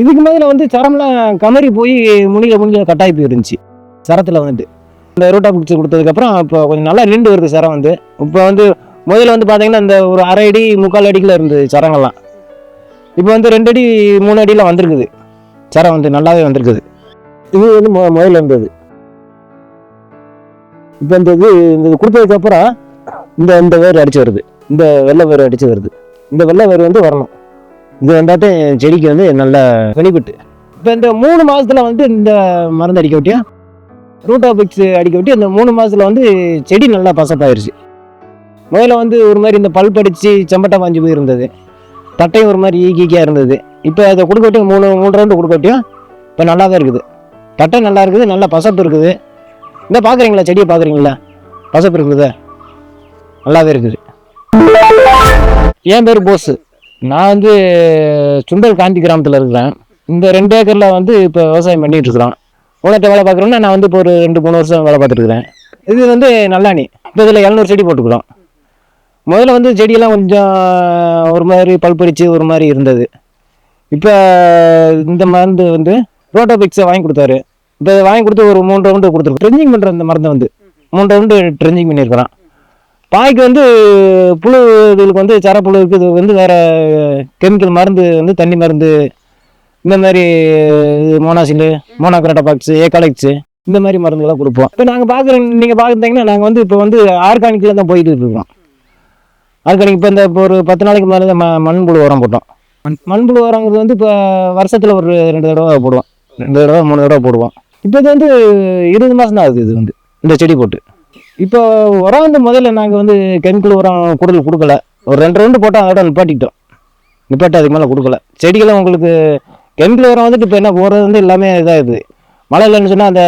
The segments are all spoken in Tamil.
இதுக்கு மேலே வந்து சரம்லாம் கமறி போய் முனியில் முடிஞ்ச கட்டாயி போயிருந்துச்சு சரத்தில் வந்துட்டு. இந்த ரோட்டா பிடிச்சி கொடுத்ததுக்கப்புறம் இப்போ கொஞ்சம் நல்லா நீண்டு வருது சரம் வந்து. இப்போ வந்து முதல்ல வந்து பார்த்தீங்கன்னா இந்த ஒரு அரை அடி முக்கால் அடிக்குள்ள இருந்தது சரங்கள்லாம். இப்போ வந்து ரெண்டு அடி மூணு அடியில் வந்திருக்குது. சரம் வந்து நல்லாவே வந்திருக்குது. இது வந்து மொ முதல்ல இருந்தது. இப்போ இந்த இது இந்த கொடுத்ததுக்கப்புறம் இந்த இந்த வேர் அடித்து வருது. இந்த வெள்ளை வேர் அடித்து வருது. இந்த வெள்ளை வேர் வந்து வரணும். இது வந்தாட்டும் செடிக்கு வந்து நல்ல பெனிஃபிட் இப்போ இந்த மூணு மாதத்தில் வந்து இந்த மருந்து அடிக்க விட்டியா ரூட்டாபிக்ஸ் அடிக்க விட்டு இந்த மூணு மாதத்தில் வந்து செடி நல்லா பசப்பாயிருச்சு. முதல்ல வந்து ஒரு மாதிரி இந்த பல் படித்து செம்பட்டை பாஞ்சு போயிருந்தது. தட்டையும் ஒரு மாதிரி ஈக்கிக்கியாக இருந்தது. இப்போ அதை கொடுக்க விட்டு மூணு மூணு ரவுண்டு கொடுக்க விட்டியும் இப்போ நல்லா தான் இருக்குது. தட்டை நல்லா இருக்குது நல்லா பசப்பு இருக்குது. இந்த பார்க்குறீங்களா செடியை பார்க்குறீங்களா பசப்பு இருக்குது? நல்லாவே இருக்குது. என் பேர் போஸு. நான் வந்து சுண்டல் காந்தி கிராமத்தில் இருக்கிறேன். இந்த ரெண்டு ஏக்கரில் வந்து இப்போ விவசாயம் பண்ணிகிட்டு இருக்கிறோம். உலகத்தை வேலை பார்க்குறோன்னா நான் வந்து இப்போ ஒரு ரெண்டு மூணு வருஷம் வேலை பார்த்துருக்குறேன் இது வந்து நல்லாணி. இப்போ இதில் எழுநூறு செடி போட்டுக்கிறோம். முதல்ல வந்து செடியெல்லாம் கொஞ்சம் ஒரு மாதிரி பல்பரிச்சு ஒரு மாதிரி இருந்தது. இப்போ இந்த மருந்து வந்து ரோட்டோபிக்ஸை வாங்கி கொடுத்தாரு. இப்போ வாங்கி கொடுத்து ஒரு மூணு ரவுண்டு கொடுத்துருக்கோம். ட்ரெஞ்சிங் பண்ணுற இந்த மருந்தை வந்து மூணு ரவுண்டு ட்ரெஞ்சிங் பண்ணியிருக்கிறான். பாய்க்கு வந்து புழு இதுகளுக்கு வந்து சரப்புழுவுக்கு இது வந்து வேறு கெமிக்கல் மருந்து வந்து தண்ணி மருந்து இந்த மாதிரி மோனாசிலு மோனோக்ராட்டபாக்ஸ் ஏகாலெக்ஸு இந்த மாதிரி மருந்துகளை கொடுப்போம். இப்போ நாங்கள் பார்க்குற நீங்கள் பார்க்குறீங்கன்னா நாங்கள் வந்து இப்போ வந்து ஆர்கானிக்கில் தான் போயிட்டு இருக்கோம். ஆர்கானிக் இப்போ இந்த இப்போ ஒரு பத்து நாளைக்கு மேலே ம மண்புழு உரம் போட்டோம். மண்புழு உரங்கிறது வந்து இப்போ வருஷத்தில் ஒரு ரெண்டு தடவை போடுவோம். ரெண்டு தடவை மூணு தடவை போடுவோம். இப்போ இது வந்து இருபது மாதம் தான் ஆகுது இது வந்து. இந்த செடி போட்டு. இப்போ உரம் வந்து முதல்ல நாங்கள் வந்து கெமிக்கல் உரம் குடல் கொடுக்கல. ஒரு ரெண்டு ரவுண்டு போட்டால் அதோட நிப்பாட்டிட்டோம். நிப்பாட்டி அதுக்கு மேலே கொடுக்கல. செடிகளை உங்களுக்கு கெமிக்கல் உரம் வந்துட்டு இப்போ என்ன போடுறது வந்து எல்லாமே இதாகுது. மழை இல்லைன்னு சொன்னால் அந்த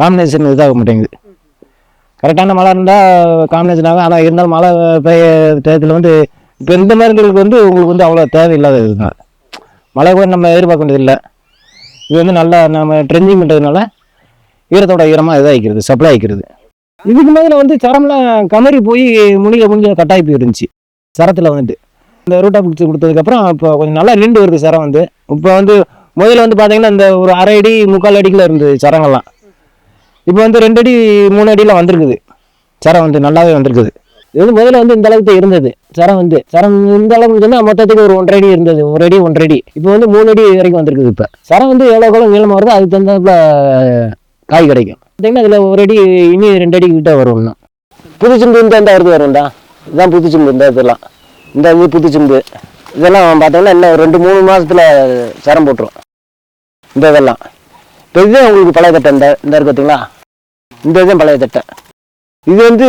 காம்பினேஷன் இதாக மாட்டேங்குது. கரெக்டான மழை இருந்தால் காம்பினேஷன் ஆகும். ஆனால் இருந்தாலும் மழை பெய்ய டயத்தில் வந்து இப்போ இந்த மருந்துகளுக்கு வந்து உங்களுக்கு வந்து அவ்வளோ தேவையில்லாத இதுதான். மழை கூட நம்ம எதிர்பார்க்க வேண்டியதில்லை. இது வந்து நல்லா நம்ம ட்ரெஞ்சிங் பண்ணுறதுனால ஈரத்தோட ஈரமாக இதாகிக்கிறது சப்ளை ஆகிக்கிறது. இதுக்கு மேலே வந்து சரம்லாம் கமறி போய் முனிக முனிக கட்டாயி போயிருந்துச்சு. சரத்தில் வந்துட்டு. இந்த ரூட்டா பிடிச்சி கொடுத்ததுக்கப்புறம் இப்போ கொஞ்சம் நல்லா நின்று வருது சரம் வந்து. இப்போ வந்து முதல்ல வந்து பார்த்தீங்கன்னா இந்த ஒரு அரை அடி முக்கால் அடிக்குள்ள இருந்தது சரங்கள்லாம். இப்போ வந்து ரெண்டு அடி மூணு அடியில் வந்திருக்குது. சரம் வந்து நல்லாவே வந்திருக்குது. இது வந்து முதல்ல வந்து இந்த அளவுக்கு இருந்தது. சரம் வந்து சரம் இந்த அளவுக்கு சொன்னால் மொத்தத்துக்கு ஒரு ஒன்றரை அடி இருந்தது. ஒரு அடி ஒன்றரை அடி. இப்போ வந்து மூணு அடி வரைக்கும் வந்திருக்குது இப்போ. சரம் வந்து எவ்வளோ எவ்வளோ நீளமாக வருதோ அதுக்கு தகுந்தாப்புல காய் கிடைக்கும். பார்த்தீங்கன்னா இதில் ஒரு அடி இனி ரெண்டு அடி கிட்ட வரும் இன்னும். புது சிம்பு இந்த இந்த வருது வரும்டா. இதுதான் புது சிம்பு இந்த இதெல்லாம். இந்த இது புது சிம்பு. இதெல்லாம் பார்த்தோம்னா இன்னும் ஒரு ரெண்டு மூணு மாசத்துல சரம் போட்டுரும். இந்த இதெல்லாம். இப்போ இதுதான் உங்களுக்கு பழைய தட்டை இந்த இந்த இருக்கு பார்த்தீங்களா இந்த இதுதான் பழைய தட்டை. இது வந்து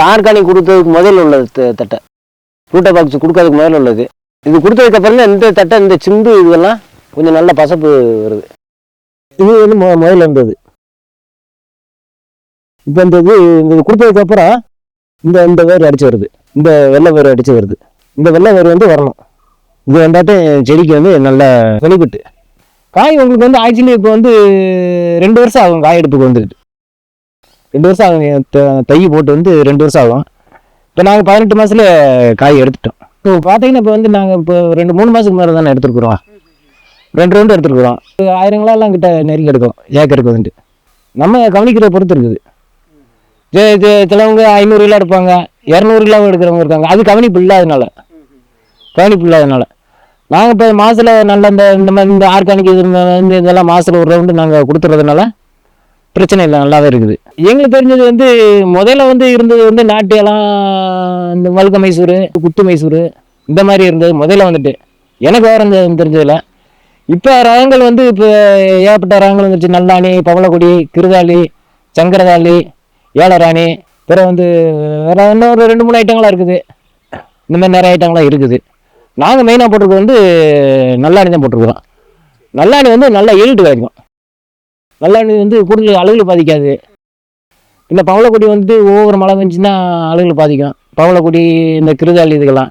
ஆர்கானிக் கொடுத்ததுக்கு முதல்ல உள்ளது த- தட்டை. ரூட்டை பாக்ஸ் கொடுக்கறதுக்கு முதல்ல உள்ளது. இது கொடுத்ததுக்கு அப்புறம் தான் இந்த தட்டை இந்த சிம்பு இதெல்லாம் கொஞ்சம் நல்ல பசப்பு வருது. இது வந்து முதல்ல இருந்தது. இப்போ இந்த இது இந்த இது கொடுத்ததுக்கு அப்புறம் இந்த இந்த வேர் அடிச்சு வருது. இந்த வெள்ளை வேர் அடிச்சு வருது. இந்த வெள்ளை வேர் வந்து வரணும். இது வந்தாட்டும் செடிக்கு வந்து நல்ல வெளிப்பட்டு காய் உங்களுக்கு வந்து ஆக்சுவலி இப்போ வந்து ரெண்டு வருஷம் ஆகும் காய் எடுப்புக்கு வந்துட்டு ரெண்டு வருஷம் ஆகும். த- தை போட்டு வந்து ரெண்டு வருஷம் ஆகும். இப்போ நாங்கள் பதினெட்டு மாதத்துல காய் எடுத்துட்டோம். இப்போ பார்த்தீங்கன்னா இப்போ வந்து நாங்கள் இப்போ ரெண்டு மூணு மாதத்துக்கு மேலே தானே எடுத்துருக்குறோம். ரெண்டு ரவுண்டு எடுத்துருக்குறோம். ஆயிரங்களாலாம் கிட்ட நெருங்கி எடுக்கும் ஏக்கருக்கு வந்துட்டு. நம்ம கவனிக்கிறத பொறுத்து இருக்குது. சிலவங்க ஐநூறு கிலோ எடுப்பாங்க இரநூறு கிலோ எடுக்கிறவங்க இருக்காங்க. அது கவனிப்பு இல்லாதனால கவனிப்பு இல்லாதனால நாங்கள் இப்போ மாதத்தில் நல்ல இந்த இந்த மாதிரி இந்த ஆர்கானிக் இது இந்த இதெல்லாம் மாதத்தில் ஒரு ரவுண்டு நாங்கள் கொடுத்துறதுனால பிரச்சனை இல்லை நல்லாவே இருக்குது. எங்களுக்கு தெரிஞ்சது வந்து முதல்ல வந்து இருந்தது வந்து நாட்டியெல்லாம் இந்த வழுக்க மைசூர் குத்து மைசூர் இந்த மாதிரி இருந்தது முதல்ல வந்துட்டு. எனக்கு வேறு தெரிஞ்சதில்ல இப்போ ரகங்கள் வந்து இப்போ ஏகப்பட்ட ரகங்கள் வந்துருச்சு. நல்லாணி பவளக்குடி கிருதாளி சங்கரதாளி ஏலராணி பிறகு வந்து வேற இன்னும் ஒரு ரெண்டு மூணு ஐட்டங்களாக இருக்குது. இந்த மாதிரி நிறைய ஐட்டங்களாக இருக்குது. நாங்கள் மெயினாக போட்டிருக்கிறது வந்து நல்லாணி தான் போட்டிருக்கிறோம். நல்லாணி வந்து நல்ல ஈல்டு கிடைக்கும். நல்லாணி வந்து கூடுதல் அழகில் பாதிக்காது. இந்த பவளக்குடி வந்துட்டு ஒவ்வொரு மழை பெஞ்சுன்னா அழுகல் பாதிக்கும். பவளக்குடி இந்த கிருதாளி இதுக்கெல்லாம்.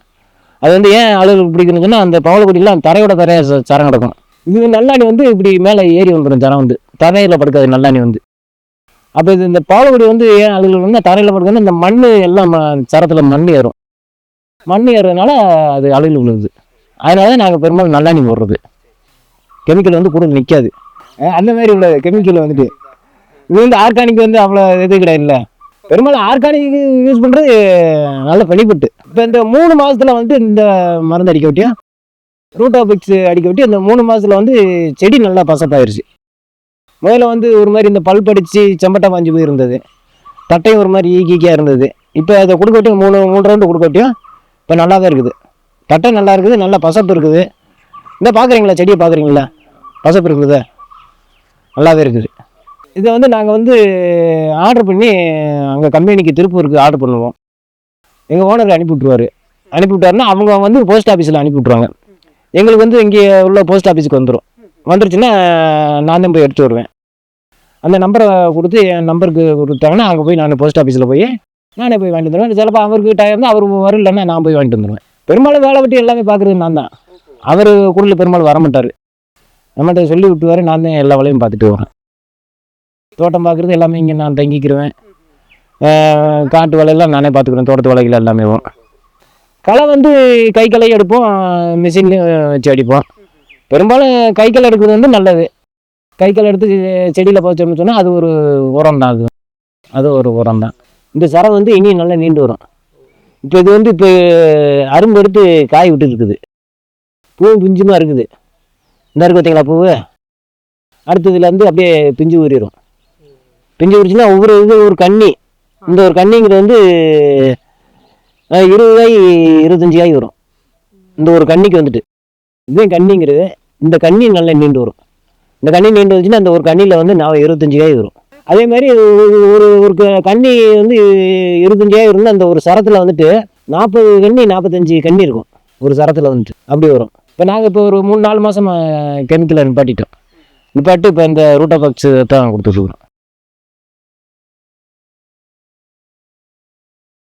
அது வந்து ஏன் அழுகல் பிடிக்கணும்னா சொன்னால் அந்த பவளக்குடியெல்லாம் தரையோட தரையாக ச- சரம் கிடக்கும். இது நல்லாணி வந்து இப்படி மேலே ஏறி வந்துடும் சரம் வந்து. தரையில் படுக்காது நல்லாணி வந்து. அப்போ இது இந்த பவளக்குடி வந்து ஏன் அழுகல் வந்து தரையில் படுக்கணும் இந்த மண் எல்லாம் சரத்தில் மண் ஏறும். மண் ஏறுறதுனால அது அழுகல் விழுகுது அதனால தான் நாங்கள் பெரும்பாலும் நல்லாணி போடுறது. கெமிக்கல் வந்து கூட நிற்காது அந்த மாதிரி உள்ள கெமிக்கல் வந்துட்டு. இது வந்து ஆர்கானிக் வந்து அவ்வளோ இது கிடையாது இல்லை பெரும்பாலும் ஆர்கானிக் யூஸ் பண்ணுறது நல்ல பெனிஃபிட் இப்போ இந்த மூணு மாதத்தில் வந்து இந்த மருந்து அடிக்க விட்டியா? ரூட்டாபிக்ஸ் அடிக்க விட்டு இந்த மூணு மாதத்தில் வந்து செடி நல்லா பசப்பாயிருச்சு. முதல்ல வந்து ஒரு மாதிரி இந்த பல்ப் அடித்து செம்பட்டை பாஞ்சு போயிருந்தது. தட்டையும் ஒரு மாதிரி ஈக்கிக்கியாக இருந்தது. இப்போ அதை கொடுக்க மூணு மூணு ரவுண்டு கொடுக்கட்டியும் இப்போ நல்லா தான் இருக்குது. தட்டை நல்லா இருக்குது நல்லா பசப்பு இருக்குது. இந்த பார்க்குறீங்களா செடியை பார்க்குறீங்களா பசப்பு இருக்குது? நல்லாவே இருக்குது. இதை வந்து நாங்கள் வந்து ஆர்டர் பண்ணி அங்கே கம்பெனிக்கு திருப்பூருக்கு ஆர்டர் பண்ணுவோம். எங்கள் ஓனர் அனுப்பி விட்ருவாரு அனுப்பி விட்டாருன்னா அவங்க வந்து போஸ்ட் ஆஃபீஸில் அனுப்பி விட்ருவாங்க எங்களுக்கு வந்து இங்கே உள்ள போஸ்ட் ஆஃபீஸுக்கு வந்துடும் வந்துருச்சுன்னா நான் தான் போய் எடுத்து வருவேன். அந்த நம்பரை கொடுத்து என் நம்பருக்கு கொடுத்தாங்கன்னா அங்கே போய் நான் போஸ்ட் ஆஃபீஸில் போய் நானே போய் வாங்கிட்டு வந்துடுவேன் சிலப்போ அவருக்கு டைம் தான் அவர் வரலன்னா நான் போய் வாங்கிட்டு வந்துடுவேன் பெரும்பாலும் வேலை விட்டு எல்லாமே பார்க்குறது நான் தான். அவர் குரலில் பெரும்பாலும் வர மாட்டார். நம்மகிட்ட சொல்லி விட்டுவாரு நான் தான் எல்லா வேலையும் பார்த்துட்டு வரேன். தோட்டம் பார்க்குறது எல்லாமே இங்கே நான் தங்கிக்கிடுவேன் காட்டு வேலையெல்லாம் நானே பார்த்துக்குறேன் தோட்டத்து வேலைகள் எல்லாமே களை வந்து கை களை எடுப்போம் மிஷின்லேயும் வச்சு அடிப்போம். பெரும்பாலும் கை எடுக்கிறது வந்து நல்லது. கை எடுத்து செடியில் போச்சோம்னு சொன்னால் அது ஒரு உரம் தான் அது. அது ஒரு உரம் தான் இந்த சரம் வந்து இனியும் நல்லா நீண்டு வரும். இப்போ இது வந்து இப்போ அரும்பு எடுத்து காய் விட்டு இருக்குது பூவும் பிஞ்சுமா இருக்குது. இந்த இருக்கு பார்த்தீங்களா பூவு? அடுத்ததுலேருந்து அப்படியே பிஞ்சு ஊறிடும் பிஞ்சு ஊறிச்சுன்னா ஒவ்வொரு இது ஒரு கன்னி இந்த ஒரு கன்னிங்கிறது வந்து இருபது காய் இருபத்தஞ்சி காய் வரும். இந்த ஒரு கன்னிக்கு வந்துட்டு. இதுதான் கன்னிங்கிறது இந்த கண்ணி நல்லா நீண்டு வரும். இந்த கண்ணி நீண்டு வந்துச்சுன்னா அந்த ஒரு கண்ணியில் வந்து நான் இருபத்தஞ்சு காய் வரும். அதே மாதிரி ஒரு ஒரு கண்ணி க- வந்து இருபத்தஞ்சு காய் இருந்தால் அந்த ஒரு சரத்தில் வந்துட்டு நாற்பது கன்னி நாற்பத்தஞ்சு கண்ணி இருக்கும். ஒரு சரத்தில் வந்துட்டு அப்படி வரும். இப்போ நாங்கள் இப்போ ஒரு மூணு நாலு மாதமாக கெமிக்கலை நிப்பாட்டிட்டோம். நிப்பாட்டி இப்போ இந்த ரூட்டா பாக்ஸ் தான் கொடுத்துட்ருக்குறோம்